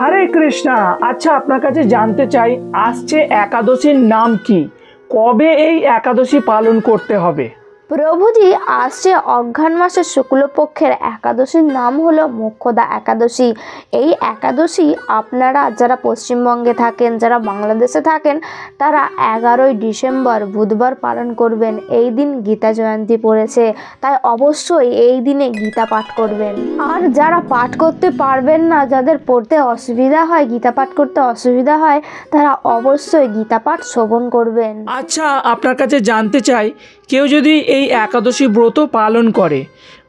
হরে কৃষ্ণা আচ্ছা আপনার কাছে জানতে চাই, আসছে একাদশীর নাম কি? কবে এই একাদশী পালন করতে হবে? প্রভুজি আসছে অঘ্রাণ মাসের শুক্লপক্ষের একাদশীর নাম হলো মোক্ষদা একাদশী। এই একাদশী আপনারা যারা পশ্চিমবঙ্গে থাকেন, যারা বাংলাদেশে থাকেন, তারা এগারোই ডিসেম্বর বুধবার পালন করবেন। এই দিন গীতা জয়ন্তী পড়েছে, তাই অবশ্যই এই দিনে গীতা পাঠ করবেন। আর যারা পাঠ করতে পারবেন না, যাদের পড়তে অসুবিধা হয়, গীতা পাঠ করতে অসুবিধা হয়, তারা অবশ্যই গীতা পাঠ শ্রবণ করবেন। আচ্ছা আপনার কাছে জানতে চাই কেউ যদি এই একাদশী ব্রত পালন করে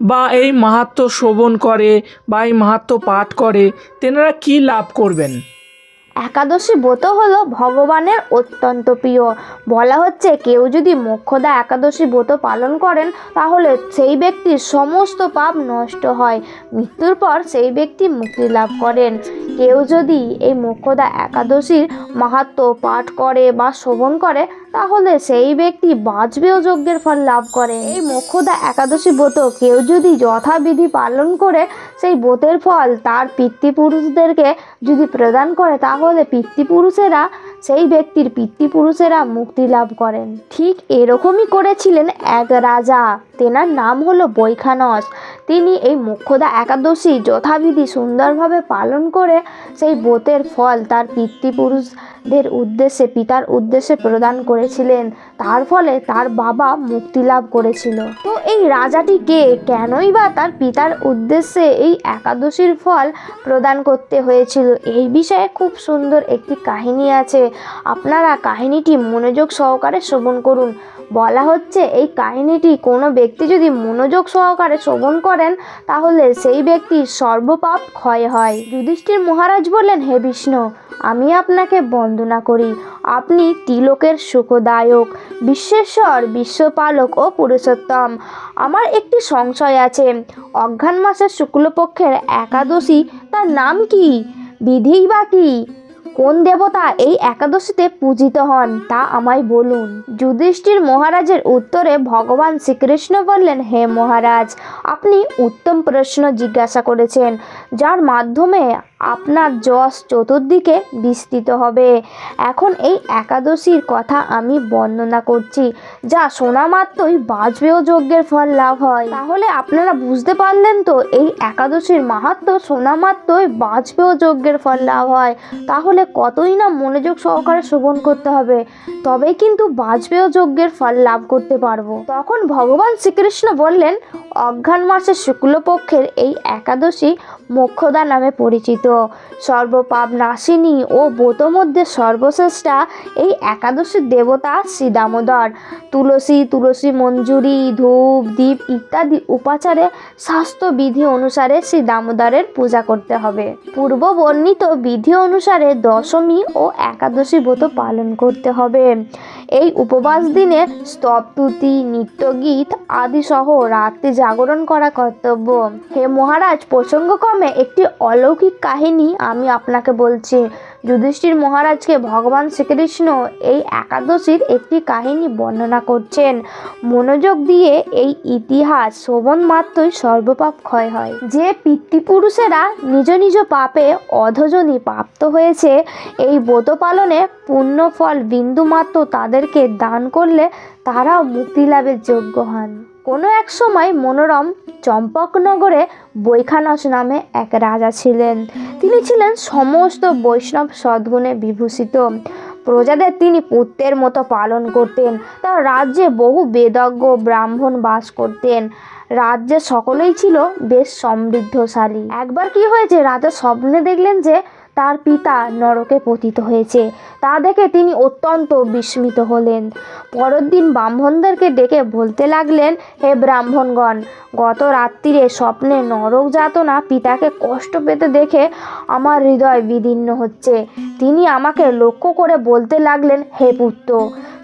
বা এই মাহাত্ম শ্রবণ করে বা এই মাহাত্ম পাঠ করে, তেনারা কি লাভ করবেন? একাদশী ব্রত হলো ভগবানের অত্যন্ত প্রিয়। বলা হচ্ছে, কেউ যদি মোক্ষদা একাদশী ব্রত পালন করেন, তাহলে সেই ব্যক্তির সমস্ত পাপ নষ্ট হয়। মৃত্যুর পর সেই ব্যক্তি মুক্তি লাভ করেন। কেউ যদি এই মোক্ষদা একাদশীর মাহাত্ম পাঠ করে বা শ্রবণ করে তাহলে সেই ব্যক্তি বাঁচবেও যজ্ঞের ফল লাভ করে। এই মোক্ষদা একাদশী ব্রত কেউ যদি যথাবিধি পালন করে, সেই ব্রতের ফল তার পিতৃপুরুষদেরকে যদি প্রদান করে, তাহলে পিতৃপুরুষেরা সেই ব্যক্তির পিতৃপুরুষেরা মুক্তি লাভ করেন। ঠিক এরকমই করেছিলেন এক রাজা। তেনার নাম হলো বৈখানস। তিনি এই মুখ্যদা একাদশী যথাবিধি সুন্দরভাবে পালন করে সেই বোতের ফল তার পিতৃপুরুষদের উদ্দেশ্যে, পিতার উদ্দেশ্যে প্রদান করেছিলেন। তার ফলে তার বাবা মুক্তি লাভ করেছিল। তো এই রাজাটি কে? কেনই বা তার পিতার উদ্দেশ্যে এই একাদশীর ফল প্রদান করতে হয়েছিল? এই বিষয়ে খুব সুন্দর একটি কাহিনী আছে। আপনারা কাহিনীটি মনোযোগ সহকারে শ্রবণ করুন। বলা হচ্ছে এই কাহিনীটি কোনো ব্যক্তি যদি মনোযোগ সহকারে শ্রবণ করেন, তাহলে সেই ব্যক্তির সর্বপাপ ক্ষয় হয়। যুধিষ্ঠির মহারাজ বললেন, হে বিষ্ণু, আমি আপনাকে বন্দনা করি। আপনি তিলকের সুখদায়ক, বিশ্বেশ্বর, বিশ্বপালক ও পুরুষোত্তম। আমার একটি সংশয় আছে। অঘ্রাণ মাসের শুক্লপক্ষের একাদশী, তার নাম কি? বিধিই বা কি? কোন দেবতা এই একাদশীতে পূজিত হন তা আমায় বলুন। যুধিষ্ঠির মহারাজের উত্তরে ভগবান শ্রীকৃষ্ণ বললেন, হে মহারাজ, আপনি উত্তম প্রশ্ন জিজ্ঞাসা করেছেন, যার মাধ্যমে আপনার যশ চতুর্দিকে বিস্তৃত হবে। এখন এই একাদশীর কথা আমি বর্ণনা করছি, যা শোনা মাত্রই বাজপেয় যজ্ঞের ফল লাভ হয়। তাহলে আপনারা বুঝতে পারলেন তো, এই একাদশীর মাহাত্ম শোনা মাত্রই বাজপেয় যজ্ঞের ফল লাভ হয়। তাহলে কতই না মনোযোগ সহকারে শ্রবণ করতে হবে, তবেই কিন্তু বাজপেয় যজ্ঞের ফল লাভ করতে পারব। তখন ভগবান শ্রীকৃষ্ণ বললেন, অঘ্রাণ মাসের শুক্লপক্ষের এই একাদশী মোক্ষদা নামে পরিচিত। সর্বপাপ নাশিনী ও ব্রত মধ্যে সর্বশ্রেষ্ঠা এই একাদশীর দেবতা শ্রী দামোদর। তুলসী তুলসী মঞ্জুরি, ধূপ দ্বীপ ইত্যাদি উপাচারে স্বাস্থ্যবিধি অনুসারে শ্রী দামোদরের পূজা করতে হবে। পূর্ব বর্ণিত বিধি অনুসারে দশমী ও একাদশী ব্রত পালন করতে হবে। এই উপবাস দিনে স্তবতুতি, নৃত্যগীত আদি সহ রাত্রি জাগরণ করা কর্তব্য। হে মহারাজ, প্রসঙ্গক্রমে একটি অলৌকিক কাহিনী আমি আপনাকে বলছি। যুধিষ্ঠির মহারাজকে ভগবান শ্রীকৃষ্ণ এই একাদশীর একটি কাহিনী বর্ণনা করছেন। মনোযোগ দিয়ে এই ইতিহাস শ্রবণ মাত্রই সর্বপাপ ক্ষয় হয়। যে পিতৃপুরুষেরা নিজ নিজ পাপে অধজনী প্রাপ্ত হয়েছে, এই ব্রত পালনে পুণ্য ফল বিন্দুমাত্র তাদেরকে দান করলে তারাও মুক্তি লাভের যোগ্য হন। কোনো এক সময় মনোরম চম্পকনগরে বৈখানস নামে এক রাজা ছিলেন। তিনি ছিলেন সমস্ত বৈষ্ণব সদ্গুণে বিভূষিত। প্রজাদের তিনি পুত্রের মতো পালন করতেন। তার রাজ্যে বহু বেদজ্ঞ ব্রাহ্মণ বাস করতেন। রাজ্যে সকলেই ছিল বেশ সমৃদ্ধশালী। একবার কি হয়েছে, রাজা স্বপ্নে দেখলেন যে তার পিতা নরকে পতিত হয়েছে। তা দেখে তিনি অত্যন্ত বিস্মিত হলেন। পরের দিন ব্রাহ্মণদেরকে ডেকে বলতে লাগলেন, হে ব্রাহ্মণগণ, গত রাত্রিরে স্বপ্নে নরক যাতনা পিতাকে কষ্ট পেতে দেখে আমার হৃদয় বিদীর্ণ হচ্ছে। তিনি আমাকে লক্ষ্য করে বলতে লাগলেন, হে পুত্র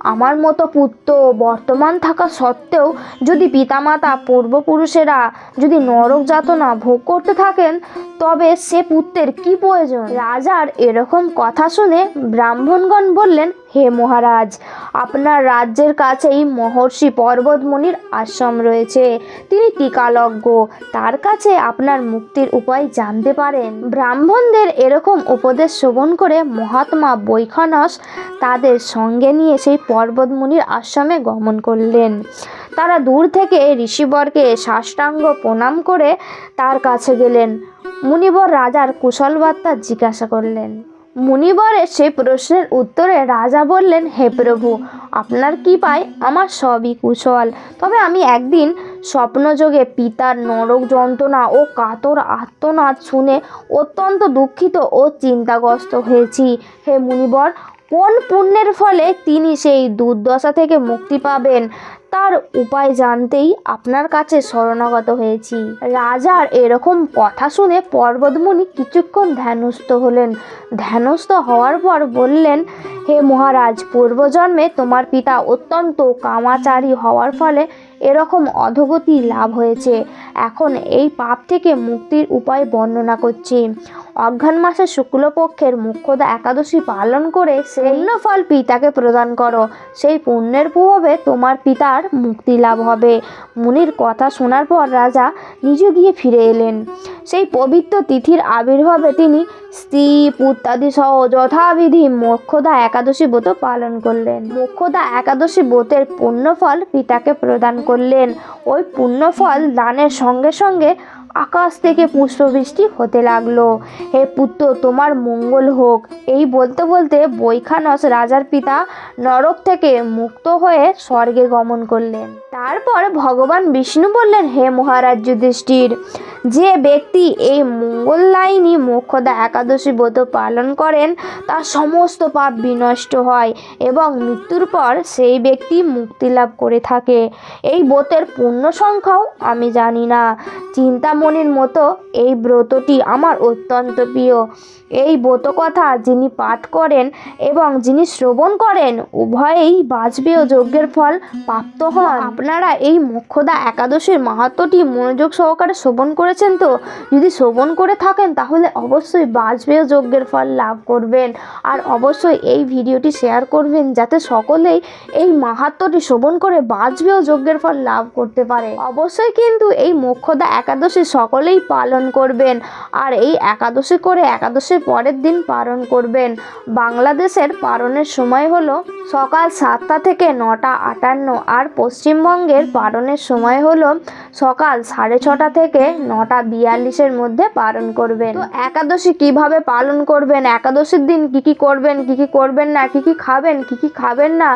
আমার মতো পুত্র বর্তমান থাকা সত্ত্বেও যদি পিতামাতা, পূর্বপুরুষেরা যদি নরক যাতনা ভোগ করতে থাকেন, তবে সে পুত্রের কি প্রয়োজন? রাজার এরকম কথা শুনে ব্রাহ্মণগণ বললেন হে মহারাজ, আপনার রাজ্যের কাছেই মহর্ষি পর্বতমণির আশ্রম রয়েছে। তিনি টিকালজ্ঞ, তার কাছে আপনার মুক্তির উপায় জানতে পারেন। ব্রাহ্মণদের এরকম উপদেশ শ্রবণ করে মহাত্মা বৈখানস তাদের সঙ্গে নিয়ে সেই পর্বতমুনির আশ্রমে গমন করলেন। তারা দূর থেকে ঋষিবরকে সাষ্টাঙ্গ প্রণাম করে তার কাছে গেলেন। মুনিবর রাজার কুশল বার্তা জিজ্ঞাসা করলেন মুনিবরের সে প্রশ্নের উত্তরে রাজা বললেন, হে প্রভু, আপনার কি পায় আমার সবই কুশল। তবে আমি একদিন স্বপ্নযোগে পিতার নরক যন্ত্রণা ও কাতর আত্মনাদ শুনে অত্যন্ত দুঃখিত ও চিন্তাগ্রস্ত হয়েছি। হে মুনিবর কোন পুণ্যের ফলে তিনি সেই দুর্দশা থেকে মুক্তি পাবেন? তার উপায় জানতেই আপনার কাছে শরণাগত হয়েছি। রাজার এরকম কথা শুনে পর্বতমণি কিছুক্ষণ ধ্যানস্থ হলেন। ধ্যানস্থ হওয়ার পর বললেন, হে মহারাজ, পূর্বজন্মে তোমার পিতা অত্যন্ত কামাচারী হওয়ার ফলে এরকম অধগতি লাভ হয়েছে। এখন এই পাপ থেকে মুক্তির উপায় বর্ণনা করছি। অজ্ঞান মাসের শুক্লপক্ষের মুখ্যদা একাদশী পালন করে সেই ফল পিতাকে প্রদান করো। সেই পুণ্যের প্রভাবে তোমার পিতার মুক্তি লাভ হবে। মুনির কথা শোনার পর রাজা নিজে গিয়ে ফিরে এলেন। সেই পবিত্র তিথির আবির্ভাবে তিনি স্ত্রী, পুত্রাদি সহ যথাবিধি মোক্ষদা একাদশী ব্রত পালন করলেন। মোক্ষদা একাদশী ব্রতের পুণ্যফল পিতাকে প্রদান করলেন। ওই পুণ্যফল দানের সঙ্গে সঙ্গে আকাশ থেকে পুষ্পবৃষ্টি হতে লাগল। হে পুত্র, তোমার মঙ্গল হোক। এই বলতে বলতে বৈখানস রাজার পিতা নরক থেকে মুক্ত হয়ে স্বর্গে গমন করলেন। তারপর ভগবান বিষ্ণু বললেন, হে মহারাজ যুধিষ্ঠির, যে ব্যক্তি এই মঙ্গলদায়িনী মোক্ষদা একাদশী ব্রত পালন করেন, তার সমস্ত পাপ বিনষ্ট হয় এবং মৃত্যুর পর সেই ব্যক্তি মুক্তি লাভ করে থাকে। এই ব্রতের পূর্ণ সংখ্যাও আমি জানি না। চিন্তামণির মতো এই ব্রতটি আমার অত্যন্ত প্রিয়। এই ব্রত কথা যিনি পাঠ করেন এবং যিনি শ্রবণ করেন, উভয়েই বাজপেয় যজ্ঞের ফল প্রাপ্ত হন। আপনারা এই মোক্ষদা একাদশীর মাহাত্মটি মনোযোগ সহকারে শ্রবণ করেছেন তো? যদি শ্রবণ করে থাকেন, তাহলে অবশ্যই বাজপেয় যজ্ঞের ফল লাভ করবেন। আর অবশ্যই এই ভিডিওটি শেয়ার করবেন, যাতে সকলেই এই মাহাত্মটি শ্রবণ করে বাজপেয় যজ্ঞের ফল লাভ করতে পারে। অবশ্যই কিন্তু এই মোক্ষদা একাদশী সকলেই পালন করবেন। আর এই একাদশী করে একাদশীর পরের দিন পালন করবেন। বাংলাদেশের পালনের সময় হলো সকাল সাতটা থেকে নটা আটান্ন আর পশ্চিমবঙ্গের পালনের সময় হলো সকাল সাড়ে ছটা থেকে নটা বিয়াল্লিশের মধ্যে পালন করবেন। তো একাদশী কীভাবে পালন করবেন? একাদশীর দিন কি কি করবেন? কি কি করবেন না? কি কি খাবেন? কি কি খাবেন না?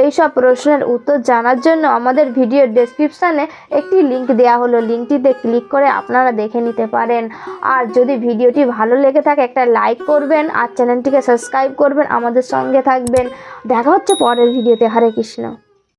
এই সব প্রশ্নের উত্তর জানার জন্য আমাদের ভিডিওর ডেসক্রিপশানে একটি লিংক দেওয়া হলো। লিঙ্কটিতে ক্লিক করে আপনারা দেখে নিতে পারেন। আর যদি ভিডিওটি ভালো লেগে থাকে, একটা লাইক করবেন আর চ্যানেলটিকে সাবস্ক্রাইব করবেন আমাদের সঙ্গে থাকবেন। দেখা হচ্ছে পরের ভিডিওতে হরে কৃষ্ণ।